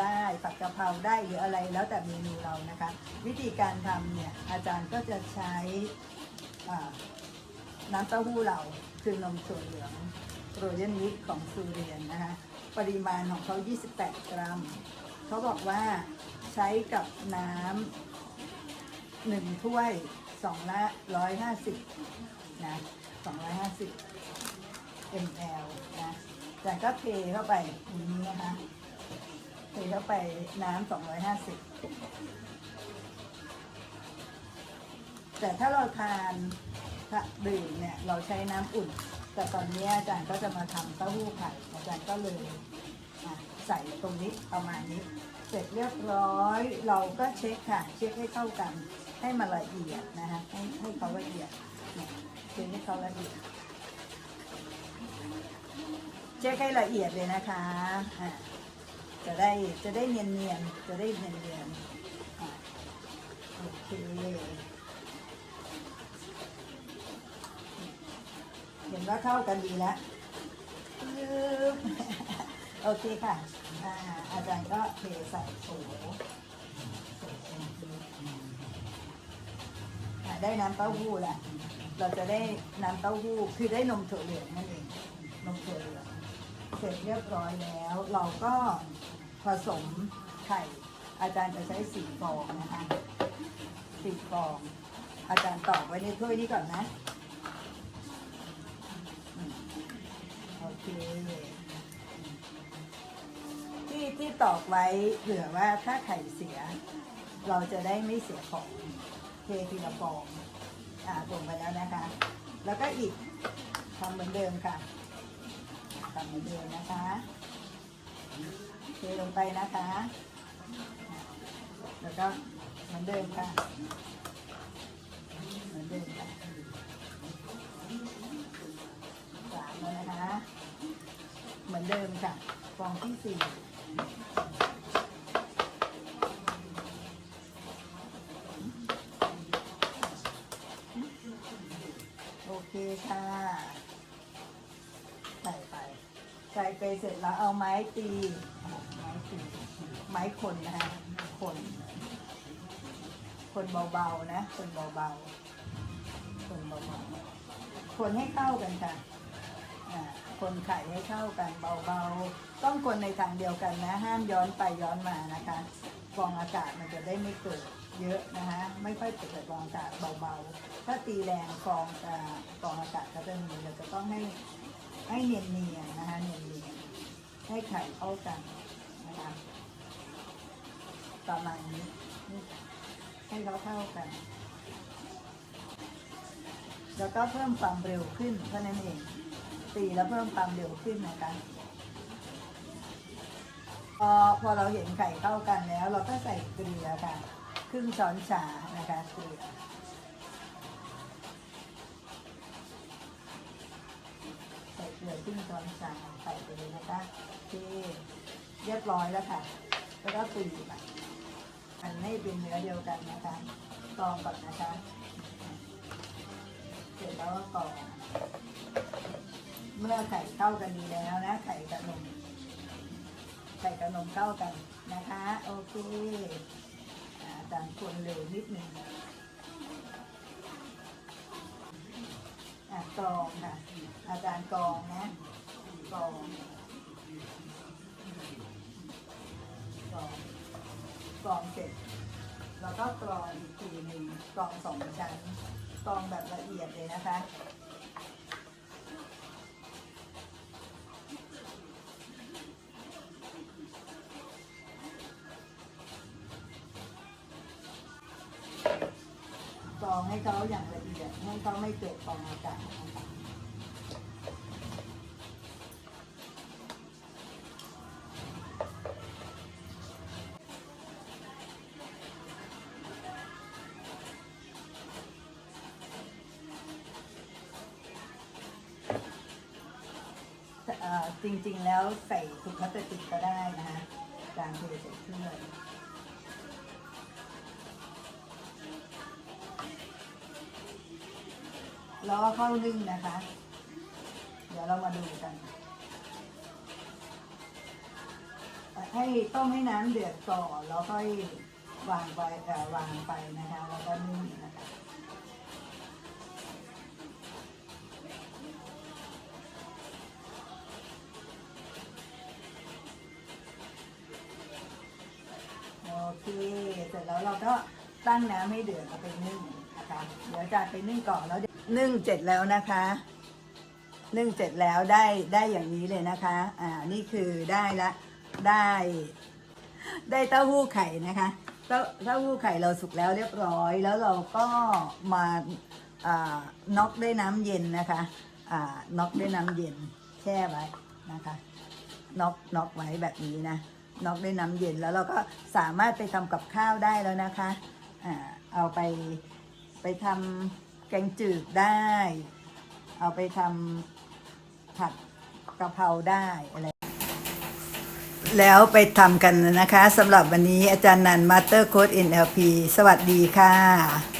ได้ผัดกะเพราได้หรืออะไรแล้วแต่เมนูเรานะคะ วิธีการทำเนี่ยอาจารย์ก็จะใช้น้ำเต้าหู้เราคือนมถั่วเหลืองโรยันมิกของซูเรียนนะคะปริมาณของเขา 28 กรัม เขาบอกว่าใช้กับน้ำหนึ่งถ้วยสองละร้อยห้าสิบนะสองร้อยห้าสิบ ml นะจากก็เทเข้าไปอย่างนี้นะคะ เทเข้าไปน้ำ250แต่ถ้าเราทานดื่มเนี่ยเราใช้น้ำอุ่น แต่ตอนนี้อาจารย์ก็จะมาทำเต้าหู้ไข่อาจารย์ก็เลยใส่ตรงนี้ประมาณนี้ เสร็จเรียบร้อย เราก็เช็คค่ะ เช็คให้เข้ากัน ให้มันละเอียดนะคะให้ให้เขาละเอียดเนี่ยเช็คให้เขาละเอียดเช็คให้ละเอียดเลยนะคะอะ จะได้จะได้เนียนเนียนจะได้เนียนเนียนโอเคเห็นว่าเข้ากันดีแล้วยืบโอเคค่ะอาจารย์ก็เทใส่โถได้น้ำเต้าหู้แล้วเราจะได้น้ำเต้าหู้คือได้นมถั่วเหลืองนั่นเองนมถั่วเหลืองเสร็จเรียบร้อยแล้ว เราก็ ผสมไข่ อาจารย์จะใช้สี่ฟองนะคะสี่ฟอง อาจารย์ตอกไว้ในถ้วยนี้ก่อนนะโอเคที่ที่ตอกไว้เผื่อว่าถ้าไข่เสีย เราจะได้ไม่เสียของเททีละฟองอ่าลงไปแล้วนะคะ แล้วก็อีกทำเหมือนเดิมค่ะทำเหมือนเดิมนะคะ เทลงไปนะคะ แล้วก็เหมือนเดิมค่ะ เหมือนเดิมค่ะสามแล้วนะคะ เหมือนเดิมค่ะ ฟองที่สี่ ไปเสร็จแล้วเอาไม้ตี ไม้ตีไม้คนนะคะคน คนเบาๆนะ คนเบาๆคนเบาๆคนให้เข้ากันค่ะคนไข่ให้เข้ากันเบาๆ ต้องคนในทางเดียวกันนะ ห้ามย้อนไปย้อนมานะคะฟองอากาศมันจะได้ไม่เกิดเยอะนะคะไม่ค่อยเกิดฟองอากาศเบาๆ ถ้าตีแรงฟองฟองอากาศก็จะมีเราจะต้องให้ ให้เนียนเนียนๆนะคะเนียนเนียนๆให้ไข่เข้ากันนะคะประมาณนี้ให้เขาเข้ากัน แล้วก็เพิ่มความเร็วขึ้นเท่านั้นเองตีแล้วเพิ่มความเร็วขึ้นนะคะพอพอเราเห็นไข่เข้ากันแล้ว เราก็ใส่เกลือค่ะ ครึ่งช้อนชานะคะเกลือ ใส่ เกลือครึ่งช้อนชาใส่ไปเลยนะคะที่เรียบร้อยแล้วค่ะ แล้วก็ตีไปอันให้เป็นเนื้อเดียวกันนะคะกรองก่อนนะคะเสร็จแล้วก็กรองเมื่อไข่เข้ากันดีแล้วนะไข่กับนมไข่กับนมเข้ากันนะคะ โอเคอ่าจารย์คนเร็วนิดหนึ่ง กรองค่ะ อาจารย์กรองนะกรองกรองกรองเสร็จ แล้วก็กรองอีกทีหนึ่งกรองสองชั้นกรองแบบละเอียดเลยนะคะกรองให้เขาอย่างละ เอียดให้เขาไม่เกิดฟองอากาศนะคะจริงๆแล้วใส่ถุงพลาสติกก็ได้นะคะ การเทใส่ถ้วย ล้อเข้านึ่งนะคะ เดี๋ยวเรามาดูกัน ให้ต้มให้น้ำเดือดก่อนแล้วค่อยวางไปเอ่วางไปนะคะ แล้วก็นึ่งนะคะโอเค เสร็จแล้วเราก็ตั้งน้ำให้เดือดเอาไปนึ่งนะคะ เดี๋ยวจะไปนึ่งก่อนแล้วเดี๋ยว นึ่งเสร็จแล้วนะคะนึ่งเสร็จแล้วได้ได้อย่างนี้เลยนะคะ อ่า นี่คือได้ละได้ ได้เต้าหู้ไข่นะคะ เต้าเต้าหู้ไข่เราสุกแล้วเรียบร้อย แล้วเราก็มาอ่าน็อกด้วยน้ำเย็นนะคะ อ่า น็อกด้วยน้ำเย็น แช่ไว้นะคะ น็อกน็อกไว้แบบนี้นะ น็อกด้วยน้ำเย็นแล้วเราก็สามารถไปทำกับข้าวได้แล้วนะคะ อ่า เอาไปไปทำ แกงจืดได้ เอาไปทำผัดกะเพราได้อะไร แล้วไปทำกันนะคะสำหรับวันนี้อาจารย์นันมาสเตอร์โค้ด NLP สวัสดีค่ะ